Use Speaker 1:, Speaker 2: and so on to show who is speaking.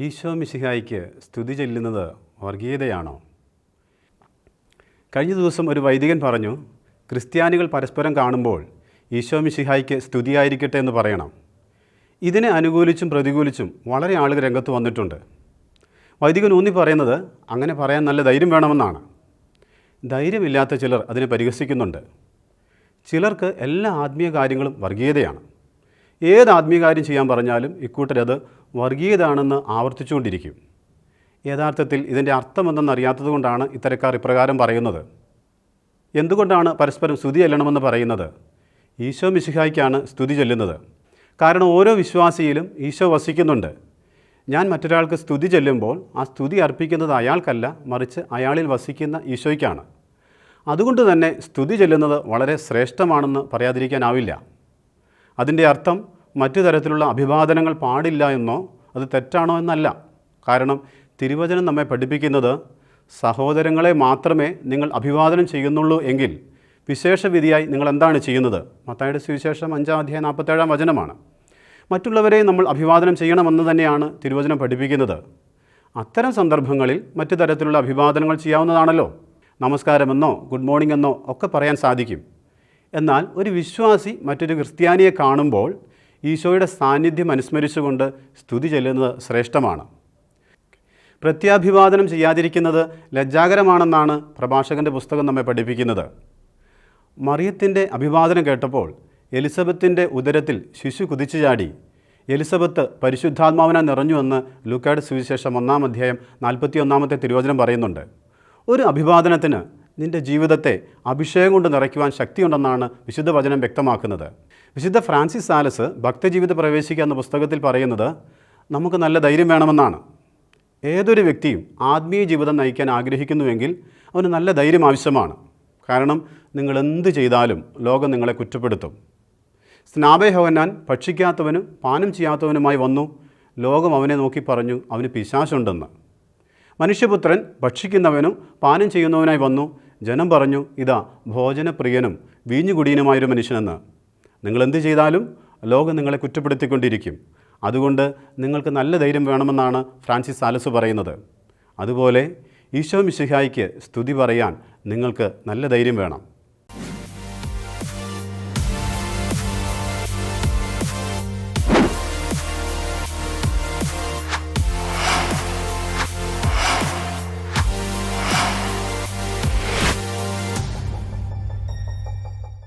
Speaker 1: ഈശോ മിശിഹായിക്ക് സ്തുതി ചെല്ലുന്നത് വർഗീയതയാണോ? കഴിഞ്ഞ ദിവസം ഒരു വൈദികൻ പറഞ്ഞു ക്രിസ്ത്യാനികൾ പരസ്പരം കാണുമ്പോൾ ഈശോ മിശിഹായിക്ക് സ്തുതിയായിരിക്കട്ടെ എന്ന് പറയണം. ഇതിനെ അനുകൂലിച്ചും പ്രതികൂലിച്ചും വളരെ ആളുകൾ രംഗത്ത് വന്നിട്ടുണ്ട്. വൈദികൻ ഊന്നി പറയുന്നത് അങ്ങനെ പറയാൻ നല്ല ധൈര്യം വേണമെന്നാണ്. ധൈര്യമില്ലാത്ത ചിലർ അതിനെ പരിഹസിക്കുന്നുണ്ട്. ചിലർക്ക് എല്ലാ ആത്മീയ കാര്യങ്ങളും വർഗീയതയാണ്. ഏത് ആത്മീയകാര്യം ചെയ്യാൻ പറഞ്ഞാലും ഇക്കൂട്ടരത് വർഗീയതാണെന്ന് ആവർത്തിച്ചുകൊണ്ടിരിക്കും. യഥാർത്ഥത്തിൽ ഇതിന്റെ അർത്ഥമെന്തെന്നറിയാത്തത് കൊണ്ടാണ് ഇത്തരക്കാർ ഇപ്രകാരം പറയുന്നത്. എന്തുകൊണ്ടാണ് പരസ്പരം സ്തുതി ചെല്ലണമെന്ന് പറയുന്നത്? ഈശോ മിശിഹായ്ക്കാണ് സ്തുതി ചെല്ലുന്നത്. കാരണം ഓരോ വിശ്വാസിയിലും ഈശോ വസിക്കുന്നുണ്ട്. ഞാൻ മറ്റൊരാൾക്ക് സ്തുതി ചെല്ലുമ്പോൾ ആ സ്തുതി അർപ്പിക്കുന്നത് അയാൾക്കല്ല മറിച്ച് അയാളിൽ വസിക്കുന്ന ഈശോയ്ക്കാണ്. അതുകൊണ്ട് തന്നെ സ്തുതി ചെല്ലുന്നത് വളരെ ശ്രേഷ്ഠമാണെന്ന് പറയാതിരിക്കാനാവില്ല. അതിന്റെ അർത്ഥം മറ്റു തരത്തിലുള്ള അഭിവാദനങ്ങൾ പാടില്ല എന്നോ അത് തെറ്റാണോ എന്നല്ല. കാരണം തിരുവചനം നമ്മെ പഠിപ്പിക്കുന്നത് സഹോദരങ്ങളെ മാത്രമേ നിങ്ങൾ അഭിവാദനം ചെയ്യുന്നുള്ളൂ എങ്കിൽ വിശേഷവിധിയായി നിങ്ങൾ എന്താണ് ചെയ്യുന്നത്? മത്തായുടെ സുവിശേഷം അഞ്ചാം അധ്യായം നാൽപ്പത്തേഴാം വചനമാണ്. മറ്റുള്ളവരെ നമ്മൾ അഭിവാദനം ചെയ്യണമെന്ന് തന്നെയാണ് തിരുവചനം പഠിപ്പിക്കുന്നത്. അത്തരം സന്ദർഭങ്ങളിൽ മറ്റു തരത്തിലുള്ള അഭിവാദനങ്ങൾ ചെയ്യാവുന്നതാണല്ലോ. നമസ്കാരമെന്നോ ഗുഡ് മോർണിംഗ് എന്നോ ഒക്കെ പറയാൻ സാധിക്കും. എന്നാൽ ഒരു വിശ്വാസി മറ്റൊരു ക്രിസ്ത്യാനിയെ കാണുമ്പോൾ ഈശോയുടെ സാന്നിധ്യം അനുസ്മരിച്ചുകൊണ്ട് സ്തുതി ചെല്ലുന്നത് ശ്രേഷ്ഠമാണ്. പ്രത്യാഭിവാദനം ചെയ്യാതിരിക്കുന്നത് ലജ്ജാകരമാണെന്നാണ് പ്രഭാഷകന്റെ പുസ്തകം നമ്മെ പഠിപ്പിക്കുന്നത്. മറിയത്തിന്റെ അഭിവാദനം കേട്ടപ്പോൾ എലിസബത്തിന്റെ ഉദരത്തിൽ ശിശു കുതിച്ചു ചാടി. എലിസബത്ത് പരിശുദ്ധാത്മാവിനെ നിറഞ്ഞുവെന്ന് ലുക്കാഡ് സുവിശേഷം ഒന്നാം അധ്യായം നാൽപ്പത്തി ഒന്നാമത്തെ തിരുവചനം പറയുന്നുണ്ട്. ഒരു അഭിവാദനത്തിന് നിന്റെ ജീവിതത്തെ അഭിഷേകം കൊണ്ട് നിറയ്ക്കുവാൻ ശക്തിയുണ്ടെന്നാണ് വിശുദ്ധ വചനം വ്യക്തമാക്കുന്നത്. വിശുദ്ധ ഫ്രാൻസിസ് സാലസ് ഭക്തജീവിത പ്രവേശിക്കുക എന്ന പുസ്തകത്തിൽ പറയുന്നത് നമുക്ക് നല്ല ധൈര്യം വേണമെന്നാണ്. ഏതൊരു വ്യക്തിയും ആത്മീയ ജീവിതം നയിക്കാൻ ആഗ്രഹിക്കുന്നുവെങ്കിൽ അവന് നല്ല ധൈര്യം ആവശ്യമാണ്. കാരണം നിങ്ങൾ എന്ത് ചെയ്താലും ലോകം നിങ്ങളെ കുറ്റപ്പെടുത്തും. സ്നാപയഹോവനാൻ ഭക്ഷിക്കാത്തവനും പാനം ചെയ്യാത്തവനുമായി വന്നു. ലോകം അവനെ നോക്കി പറഞ്ഞു അവന് പിശാശുണ്ടെന്ന്. മനുഷ്യപുത്രൻ ഭക്ഷിക്കുന്നവനും പാനം ചെയ്യുന്നവനായി വന്നു. ജനം പറഞ്ഞു ഇതാ ഭോജനപ്രിയനും വീഞ്ഞുകുടിയനുമായൊരു മനുഷ്യനെന്ന്. നിങ്ങൾ എന്ത് ചെയ്താലും ലോകം നിങ്ങളെ കുറ്റപ്പെടുത്തിക്കൊണ്ടിരിക്കും. അതുകൊണ്ട് നിങ്ങൾക്ക് നല്ല ധൈര്യം വേണമെന്നാണ് ഫ്രാൻസിസ് സാലസ് പറയുന്നത്. അതുപോലെ ഈശോ മിശിഹായിക്ക് സ്തുതി പറയാൻ നിങ്ങൾക്ക് നല്ല ധൈര്യം വേണം.